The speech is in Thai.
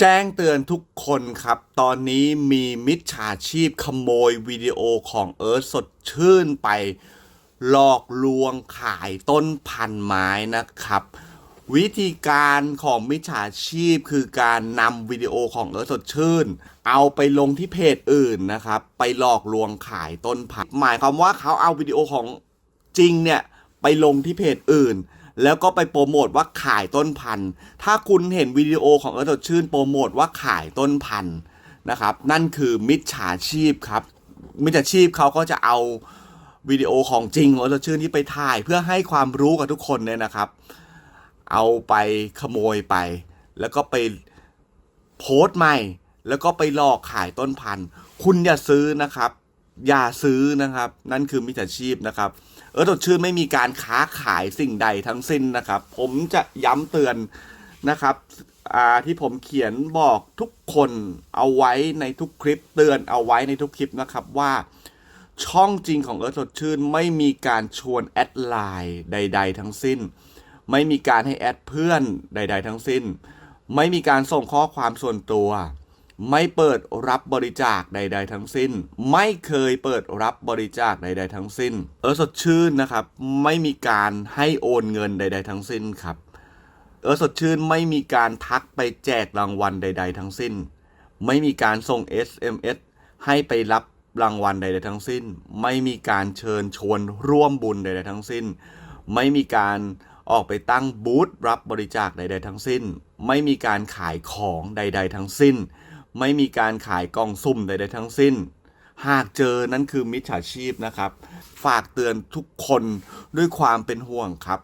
แจ้งเตือนทุกคนครับ ตอนนี้มีมิจฉาชีพขโมยวิดีโอของเอิร์ธสดชื่นไป หลอกลวงขายต้นพันไม้นะครับ วิธีการของมิจฉาชีพคือการนำวิดีโอของเอิร์ธสดชื่น เอาไปลงที่เพจอื่นนะครับ ไปหลอกลวงขายต้นพันหมายความว่าเขาเอาวิดีโอของจริงเนี่ย ไปลงที่เพจอื่น แล้วก็ไปโปรโมทว่าขายต้นพันธุ์ ถ้าคุณเห็นวิดีโอของเอิร์ธสดชื่นโปรโมทว่าขายต้นพันธุ์นะครับ นั่นคือมิจฉาชีพครับ มิจฉาชีพเขาก็จะเอาวิดีโอของจริงของเอิร์ธสดชื่นที่ไปถ่ายเพื่อให้ความรู้กับทุกคนเนี่ยนะครับ เอาไปขโมยไป แล้วก็ไปโพสต์ใหม่ แล้วก็ไปหลอกขายต้นพันธุ์ คุณอย่าซื้อนะครับ อย่าซื้อนะครับ นั่นคือมิจฉาชีพนะครับ เออสดชื่นไม่มีการค้าขายสิ่งใดทั้งสิ้นนะครับ ผมจะย้ำเตือนนะครับที่ผมเขียนบอกทุกคนเอาไว้ในทุกคลิปเตือนเอาไว้ในทุกคลิปนะครับว่าช่องจริงของเอิร์ธสดชื่น ไม่มีการชวนแอดไลน์ใด ๆ ทั้งสิ้น ไม่มีการให้แอดเพื่อนใด ๆ ทั้งสิ้น ไม่มีการส่งข้อความส่วนตัว ไม่เปิดรับบริจาคใด ๆ ทั้งสิ้น ไม่เคยเปิดรับบริจาคใด ๆ ทั้งสิ้น เออสดชื่นนะครับ ไม่มีการให้โอนเงินใด ๆ ทั้งสิ้นครับ เออสดชื่นไม่มีการทักไปแจกรางวัลใด ๆ ทั้งสิ้น ไม่มีการส่ง SMS ให้ไปรับรางวัลใด ๆ ทั้งสิ้น ไม่มีการเชิญชวนร่วมบุญใด ๆ ทั้งสิ้น ไม่มีการออกไปตั้งบูธรับบริจาคใด ๆ ทั้งสิ้น ไม่มีการขายของใด ๆ ทั้งสิ้น ไม่มีการขายกล่องสุ่มใดๆทั้งสิ้น หากเจอนั่นคือมิจฉาชีพนะครับ ฝากเตือนทุกคนด้วยความเป็นห่วงครับ